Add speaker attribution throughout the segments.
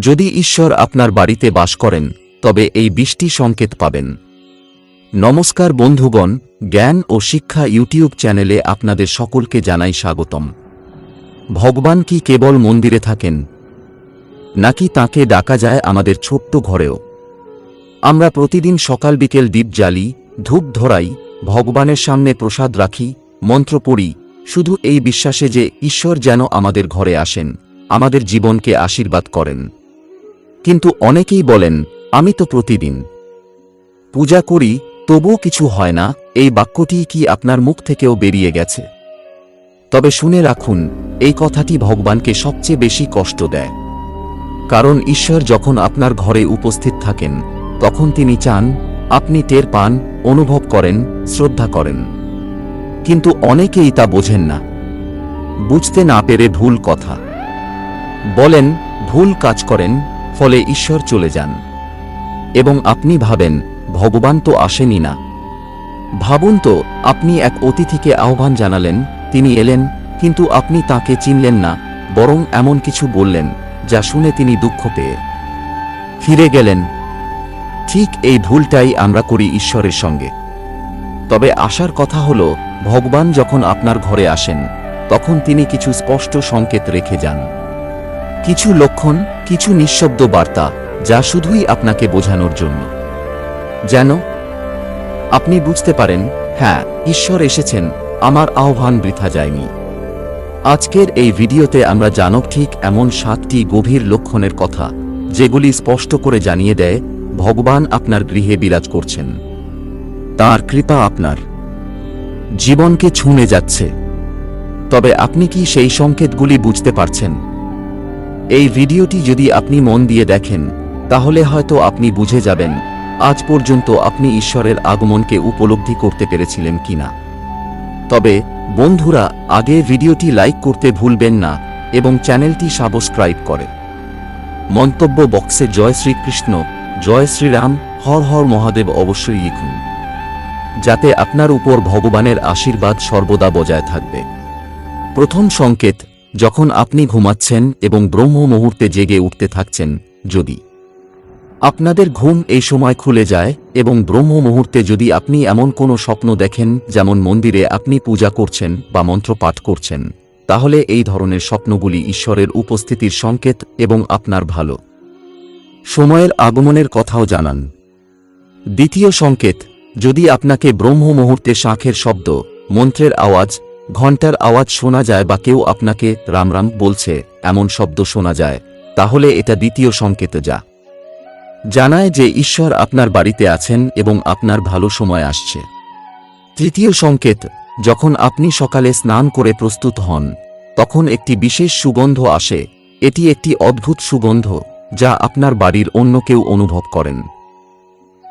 Speaker 1: যদি ঈশ্বর আপনার বাড়িতে বাস করেন, তবে এই বৃষ্টি সংকেত পাবেন। নমস্কার বন্ধুগণ, জ্ঞান ও শিক্ষা ইউটিউব চ্যানেলে আপনাদের সকলকে জানাই স্বাগতম। ভগবান কি কেবল মন্দিরে থাকেন? নাকি তাকে ডাকা যায় আমাদের ছোট্ট ঘরেও? আমরা প্রতিদিন সকাল বিকেল দ্বীপ জ্বালি, ধূপ ধরাই, ভগবানের সামনে প্রসাদ রাখি, মন্ত্র পড়ি, শুধু এই বিশ্বাসে যে ঈশ্বর যেন আমাদের ঘরে আসেন, আমাদের জীবনকে আশীর্বাদ করেন। কিন্তু অনেকেই বলেন, আমি তো প্রতিদিন পূজা করি, তবুও কিছু হয় না, এই বাক্যটি কি আপনার মুখ থেকেও বেরিয়ে গেছে? তবে শুনে রাখুন, এই কথাটি ভগবানকে সবচেয়ে বেশি কষ্ট দেয়। কারণ ঈশ্বর যখন আপনার ঘরে উপস্থিত থাকেন, তখন তিনি চান, আপনি টের পান, অনুভব করেন, শ্রদ্ধা করেন। কিন্তু অনেকেই তা বোঝেন না। বুঝতে না পেরে ভুল কথা। বলেন, ভুল কাজ করেন ফলে ঈশ্বর চলে যান। এবং আপনি ভাবেন, ভগবান তো আসেনি না। ভাবুন তো, আপনি এক অতিথিকে আহ্বান জানালেন, তিনি এলেন, কিন্তু আপনি তাকে চিনলেন না, বরং এমন কিছু বললেন, যা শুনে তিনি দুঃখ পেয়ে ফিরে গেলেন। ঠিক এই ভুলটাই আমরা করি ঈশ্বরের সঙ্গে। তবে আসার কথা হল, ভগবান যখন আপনার ঘরে আসেন, তখন তিনি কিছু স্পষ্ট সংকেত রেখে যান। কিছু লক্ষণ, কিছু নিঃশব্দ বার্তা, যা শুধুই আপনাকে বোঝানোর জন্য। যেন আপনি বুঝতে পারেন হ্যাঁ ঈশ্বর এসেছেন, আমার আহ্বান বৃথা যায়নি। আজকের এই ভিডিওতে আমরা জানব ঠিক এমন সাতটি গভীর লক্ষণের কথা, যেগুলি স্পষ্ট করে জানিয়ে দেয়, ভগবান আপনার গৃহে বিরাজ করছেন। তার কৃপা আপনার। জীবনকে ছুঁয়ে যাচ্ছে। তবে আপনি কি সেই সংকেতগুলি বুঝতে পারছেন? এই ভিডিওটি যদি আপনি মন দিয়ে দেখেন, তাহলে হয়তো আপনি বুঝে যাবেন, আজ পর্যন্ত আপনি ঈশ্বরের আগমনকে উপলব্ধি করতে পেরেছিলেন কিনা। তবে, বন্ধুরা, আগে ভিডিওটি লাইক করতে ভুলবেন না এবং চ্যানেলটি সাবস্ক্রাইব করে। মন্তব্য বক্সে জয় শ্রীকৃষ্ণ, জয় শ্রীরাম, হর হর মহাদেব অবশ্যই লিখুন। যাতে আপনার উপর ভগবানের আশীর্বাদ সর্বদা বজায় থাকবে। প্রথম সংকেত যখন আপনি ঘুমাচ্ছেন এবং ব্রহ্ম মুহূর্তে জেগে উঠতে থাকছেন, যদি আপনাদের ঘুম এই সময় খুলে যায় এবং ব্রহ্ম মুহূর্তে যদি আপনি এমন কোনো স্বপ্ন দেখেন, যেমন মন্দিরে আপনি পূজা করছেন বা মন্ত্র পাঠ করছেন, তাহলে এই ধরনের স্বপ্নগুলি ঈশ্বরের উপস্থিতির সংকেত এবং আপনার ভালো সময়ের আগমনের কথাও জানান। দ্বিতীয় সংকেত, যদি আপনাকে ব্রহ্ম মুহূর্তে শাঁখের শব্দ, মন্ত্রের আওয়াজ ঘণ্টার আওয়াজ শোনা যায় বা কেউ আপনাকে রাম রাম বলছে, এমন শব্দ শোনা যায়। তাহলে এটা দ্বিতীয় সংকেত যা। জানায় যে ঈশ্বর আপনার বাড়িতে আছেন এবং আপনার ভালো সময় আসছে। তৃতীয় সংকেত, যখন আপনি সকালে স্নান করে প্রস্তুত হন, তখন একটি বিশেষ সুগন্ধ আসে। এটি একটি অদ্ভুত সুগন্ধ, যা আপনার বাড়ির অন্য কেউ অনুভব করেন।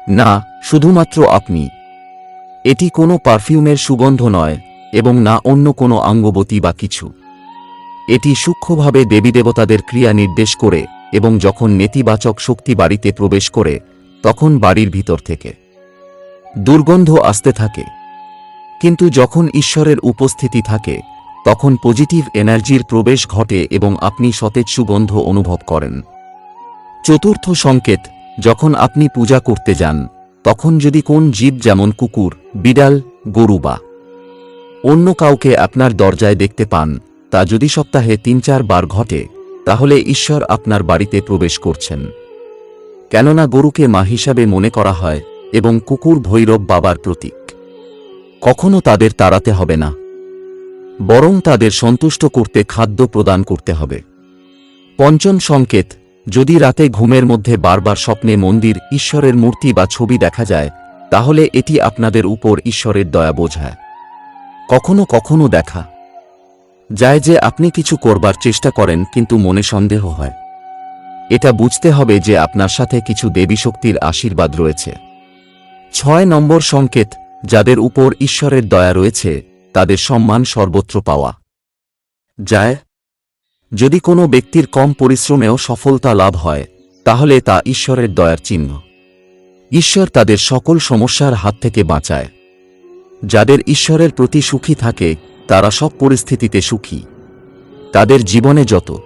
Speaker 1: না, শুধুমাত্র আপনি। এটি কোনো পারফিউমের সুগন্ধ নয়। এবং না অন্য কোনো আঙ্গবতী বা কিছু। এটি সূক্ষ্মভাবে দেবী দেবতাদের ক্রিয়া নির্দেশ করে এবং যখন নেতিবাচক শক্তি বাড়িতে প্রবেশ করে, তখন বাড়ির ভিতর থেকে দুর্গন্ধ আসতে থাকে। কিন্তু যখন ঈশ্বরের উপস্থিতি থাকে, তখন পজিটিভ এনার্জির প্রবেশ ঘটে এবং আপনি সতেজ সুগন্ধ অনুভব করেন। চতুর্থ সংকেত, যখন আপনি পূজা করতে যান, তখন যদি কোন জীব যেমন কুকুর, বিড়াল, গরু বা অন্য কাউকে আপনার দরজায় দেখতে পান, তা যদি সপ্তাহে তিন চার বার ঘটে, তাহলে ঈশ্বর আপনার বাড়িতে প্রবেশ করছেন। কেননা গরুকে মা হিসাবে মনে করা হয় এবং কুকুর ভৈরব বাবার প্রতীক। কখনো তাদের তাড়াতে হবে না। বরং তাদের সন্তুষ্ট করতে খাদ্য প্রদান করতে হবে। পঞ্চম সংকেত, যদি রাতে ঘুমের মধ্যে বারবার স্বপ্নে মন্দির, ঈশ্বরের মূর্তি বা ছবি দেখা যায়, তাহলে এটি আপনাদের উপর ঈশ্বরের দয়া বোঝায়। কখনো কখনো দেখা যায় যে আপনি কিছু করবার চেষ্টা করেন কিন্তু মনে সন্দেহ হয়। এটা বুঝতে হবে যে আপনার সাথে কিছু দেবী শক্তির আশীর্বাদ রয়েছে। ছয় নম্বর সংকেত, যাদের উপর ঈশ্বরের দয়া রয়েছে, তাদের সম্মান সর্বত্র পাওয়া। যায়। যদি কোনো ব্যক্তির কম পরিশ্রমেও সফলতা লাভ হয়, তাহলে তা ঈশ্বরের দয়ার চিহ্ন। ঈশ্বর তাদের সকল সমস্যার হাত থেকে বাঁচায়। যাদের ঈশ্বরের প্রতি সুখী থাকে, তারা সব পরিস্থিতিতে সুখী। তাদের জীবনে যত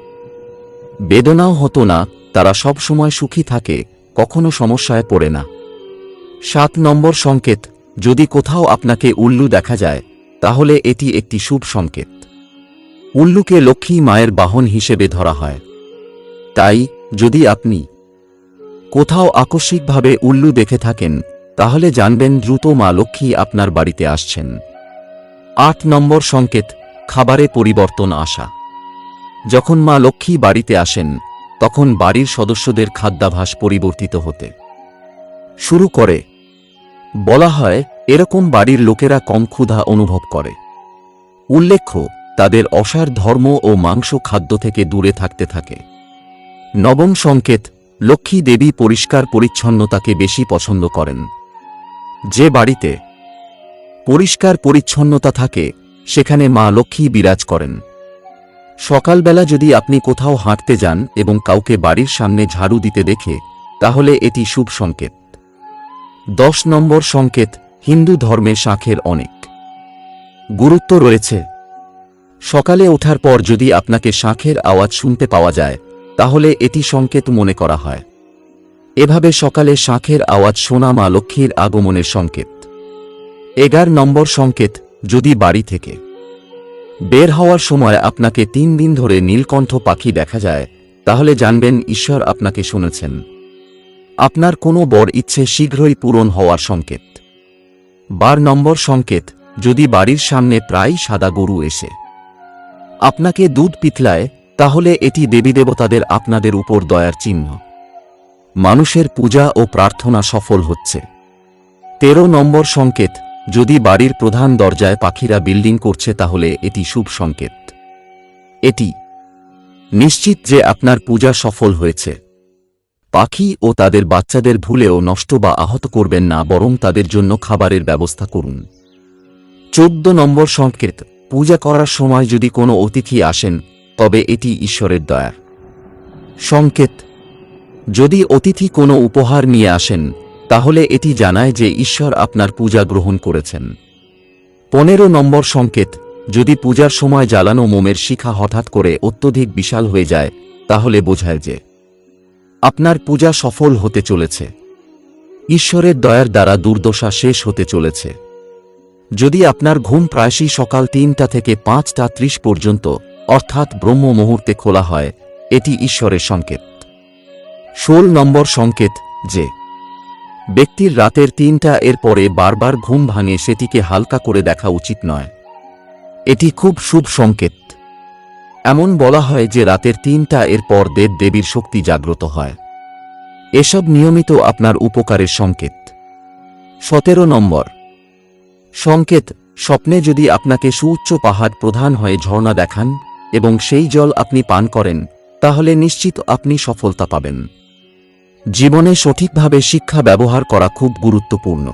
Speaker 1: বেদনাও হতো না, তারা সব সময় সুখী থাকে, কখনো সমস্যায় পড়ে না। সাত নম্বর সংকেত, যদি কোথাও আপনাকে উল্লু দেখা যায়, তাহলে এটি একটি শুভ সংকেত। উল্লুকে লক্ষ্মী মায়ের বাহন হিসেবে ধরা হয়। তাই, যদি আপনি কোথাও আকস্মিকভাবে উল্লু দেখে থাকেন তাহলে জানবেন দ্রুত মা লক্ষ্মী আপনার বাড়িতে আসছেন। আট নম্বর সংকেত, খাবারে পরিবর্তন আসা। যখন মা লক্ষ্মী বাড়িতে আসেন, তখন বাড়ির সদস্যদের খাদ্যাভাস পরিবর্তিত হতে। শুরু করে। বলা হয়, এরকম বাড়ির লোকেরা কম ক্ষুধা অনুভব করে। উল্লেখ্য, তাদের অসার ধর্ম ও মাংস খাদ্য থেকে দূরে থাকতে থাকে। নবম সংকেত, লক্ষ্মী দেবী পরিষ্কার পরিচ্ছন্নতাকে বেশি পছন্দ করেন। যে বাড়িতে পরিষ্কার পরিচ্ছন্নতা থাকে, সেখানে মা লক্ষ্মী বিরাজ করেন। সকালবেলা যদি আপনি কোথাও হাঁটতে যান এবং কাউকে বাড়ির সামনে ঝাড়ু দিতে দেখে, তাহলে এটি শুভ সংকেত। দশ নম্বর সংকেত, হিন্দু ধর্মে শাঁখের অনেক। গুরুত্ব রয়েছে। সকালে ওঠার পর যদি আপনাকে শাঁখের আওয়াজ শুনতে পাওয়া যায়, তাহলে এটি সংকেত মনে করা হয়। এভাবে সকালে শাঁখের আওয়াজ শোনা মা লক্ষ্মীর আগমনের সংকেত। এগার নম্বর সংকেত, যদি বাড়ি থেকে। বের হওয়ার সময় আপনাকে তিন দিন ধরে নীলকণ্ঠ পাখি দেখা যায়, তাহলে জানবেন ঈশ্বর আপনাকে শুনেছেন। আপনার কোনো বর ইচ্ছে শীঘ্রই পূরণ হওয়ার সংকেত। বার নম্বর সংকেত, যদি বাড়ির সামনে প্রায় সাদা গরু এসে। আপনাকে দুধ পিতলায়, তাহলে এটি দেবীদেবতাদের আপনাদের উপর দয়ার চিহ্ন। মানুষের পূজা ও প্রার্থনা সফল হচ্ছে। তেরো নম্বর সংকেত, যদি বাড়ির প্রধান দরজায় পাখিরা বিল্ডিং করছে তাহলে এটি শুভ সংকেত। এটি, নিশ্চিত যে আপনার পূজা সফল হয়েছে। পাখি ও তাদের বাচ্চাদের ভুলেও নষ্ট বা আহত করবেন না, বরং তাদের জন্য খাবারের ব্যবস্থা করুন। চোদ্দ নম্বর সংকেত, পূজা করার সময় যদি কোনো অতিথি আসেন, তবে এটি ঈশ্বরের দয়া। সংকেত যদি অতিথি কোনো উপহার নিয়ে আসেন, তাহলে এটি জানায় যে ঈশ্বর আপনার পূজা গ্রহণ করেছেন। পনেরো নম্বর সংকেত, যদি পূজার সময় জ্বালানো মোমের শিখা হঠাৎ করে অত্যধিক বিশাল হয়ে যায়, তাহলে বোঝায় যে আপনার পূজা সফল হতে চলেছে। ঈশ্বরের দয়ার দ্বারা দুর্দশা শেষ হতে চলেছে। যদি আপনার ঘুম প্রায়শই সকাল তিনটা থেকে পাঁচটা ত্রিশ পর্যন্ত, অর্থাৎ ব্রহ্ম মুহূর্তে খোলা হয়, এটি ঈশ্বরের সংকেত। ষোল নম্বর সংকেত, যে ব্যক্তির রাতের তিনটা এর পরে বারবার ঘুম ভাঙে সেটিকে হালকা করে দেখা উচিত নয়। এটি খুব শুভ সংকেত। এমন বলা হয় যে রাতের তিনটা এর পর দেব দেবীর শক্তি জাগ্রত হয়। এসব নিয়মিত আপনার উপকারের সংকেত। সতেরো নম্বর সংকেত, স্বপ্নে যদি আপনাকে সুউচ্চ পাহাড় প্রধান হয়ে ঝর্ণা দেখান এবং সেই জল আপনি পান করেন, তাহলে নিশ্চিত আপনি সফলতা পাবেন। জীবনে সঠিকভাবে শিক্ষা ব্যবহার করা খুব গুরুত্বপূর্ণ।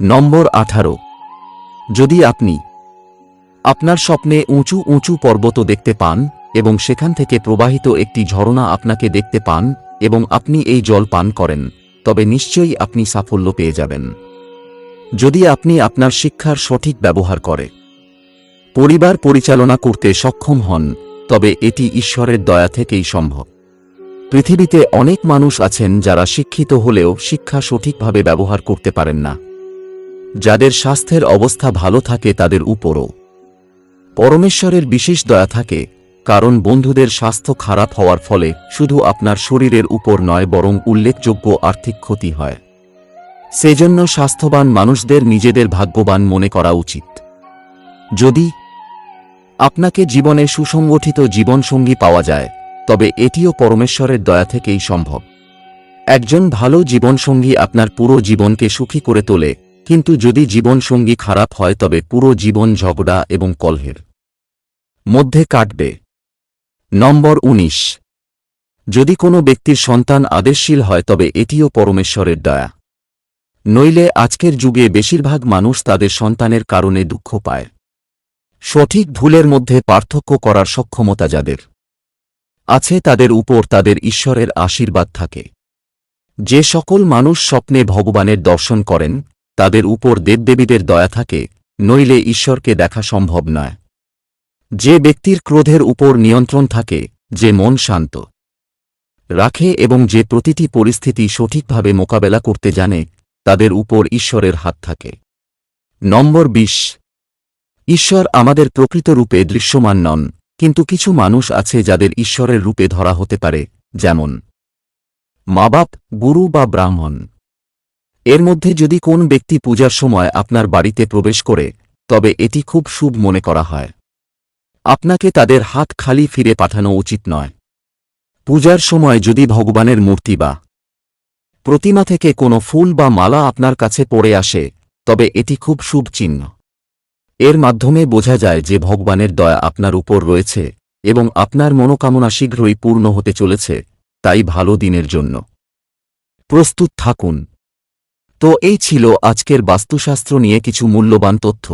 Speaker 1: নম্বর আঠারো। যদি আপনি আপনার স্বপ্নে উঁচু উঁচু পর্বত দেখতে পান এবং সেখান থেকে প্রবাহিত একটি ঝরনা আপনাকে দেখতে পান এবং আপনি এই জল পান করেন, তবে নিশ্চয়ই আপনি সাফল্য পেয়ে যাবেন। যদি আপনি আপনার শিক্ষার সঠিক ব্যবহার করে, পরিবার পরিচালনা করতে সক্ষম হন, তবে এটি ঈশ্বরের দয়া থেকেই সম্ভব। পৃথিবীতে অনেক মানুষ আছেন যারা শিক্ষিত হলেও শিক্ষা সঠিকভাবে ব্যবহার করতে পারেন না। যাদের স্বাস্থ্যের অবস্থা ভালো থাকে তাদের উপরও। পরমেশ্বরের বিশেষ দয়া থাকে, কারণ বন্ধুদের স্বাস্থ্য খারাপ হওয়ার ফলে শুধু আপনার শরীরের উপর নয়, বরং উল্লেখযোগ্য আর্থিক ক্ষতি হয়। সেজন্য স্বাস্থ্যবান মানুষদের নিজেদের ভাগ্যবান মনে করা উচিত। যদি আপনাকে জীবনে সুসংগঠিত জীবনসঙ্গী পাওয়া যায় তবে এটিও পরমেশ্বরের দয়া থেকেই সম্ভব। একজন ভালো জীবনসঙ্গী আপনার পুরো জীবনকে সুখী করে তোলে, কিন্তু যদি জীবনসঙ্গী খারাপ হয় তবে পুরো জীবন ঝগড়া এবং কলহের। মধ্যে কাটবে। নম্বর ১৯ যদি কোনো ব্যক্তির সন্তান আদেশশীল হয় তবে এটিও পরমেশ্বরের দয়া। নইলে আজকের যুগে বেশিরভাগ মানুষ তাদের সন্তানের কারণে দুঃখ পায়। সঠিক ভুলের মধ্যে পার্থক্য করার সক্ষমতা যাদের। আছে তাদের উপর তাদের ঈশ্বরের আশীর্বাদ থাকে। যে সকল মানুষ স্বপ্নে ভগবানের দর্শন করেন, তাদের উপর দেবদেবীদের দয়া থাকে, নইলে ঈশ্বরকে দেখা সম্ভব নয়। যে ব্যক্তির ক্রোধের উপর নিয়ন্ত্রণ থাকে, যে মন শান্ত রাখে এবং যে প্রতিটি পরিস্থিতি সঠিকভাবে মোকাবেলা করতে জানে, তাদের উপর ঈশ্বরের হাত থাকে। নম্বর বিশ। ঈশ্বর আমাদের প্রকৃত রূপে দৃশ্যমান নন। কিন্তু কিছু মানুষ আছে যাদের ঈশ্বরের রূপে ধরা হতে পারে, যেমন মা বাপ, গুরু বা ব্রাহ্মণ। এর মধ্যে যদি কোন ব্যক্তি পূজার সময় আপনার বাড়িতে প্রবেশ করে, তবে এটি খুব শুভ মনে করা হয়। আপনাকে তাদের হাত খালি ফিরে পাঠানো উচিত নয়। পূজার সময় যদি ভগবানের মূর্তি বা প্রতিমা থেকে কোনো ফুল বা মালা আপনার কাছে পড়ে আসে, তবে এটি খুব শুভ চিহ্ন। এর মাধ্যমে বোঝা যায় যে ভগবানের দয়া আপনার উপর রয়েছে এবং আপনার মনোকামনা শীঘ্রই পূর্ণ হতে চলেছে, তাই ভালো দিনের জন্য। প্রস্তুত থাকুন। তো এই ছিল আজকের বাস্তুশাস্ত্র নিয়ে কিছু মূল্যবান তথ্য।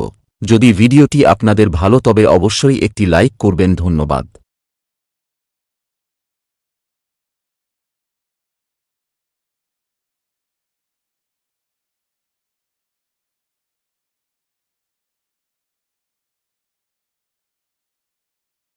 Speaker 1: যদি ভিডিওটি আপনাদের ভালো, তবে অবশ্যই একটি লাইক করবেন। ধন্যবাদ।